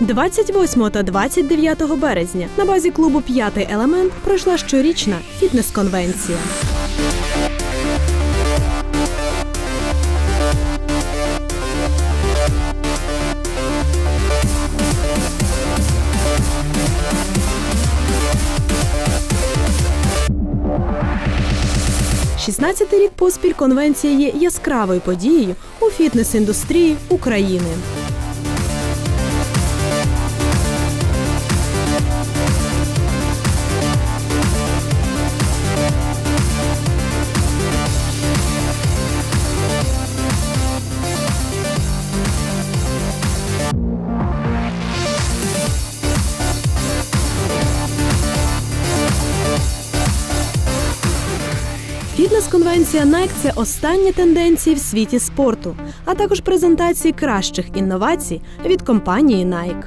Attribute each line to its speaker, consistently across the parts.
Speaker 1: 28 та 29 березня на базі клубу П'ятий елемент пройшла щорічна фітнес-конвенція. Шістнадцятий рік поспіль конвенція є яскравою подією у фітнес-індустрії України. Фітнес-конвенція Nike – це останні тенденції в світі спорту, а також презентації кращих інновацій від компанії Nike.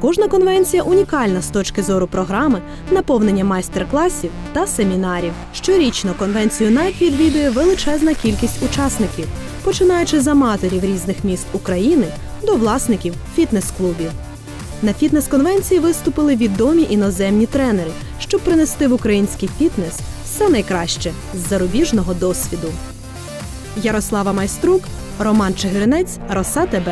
Speaker 1: Кожна конвенція унікальна з точки зору програми, наповнення майстер-класів та семінарів. Щорічно конвенцію Nike відвідує величезна кількість учасників, починаючи з аматорів різних міст України до власників фітнес-клубів. На фітнес-конвенції виступили відомі іноземні тренери, щоб принести в український фітнес все найкраще з зарубіжного досвіду. Ярослава Майструк, Роман Чигиринець, Роса ТБ.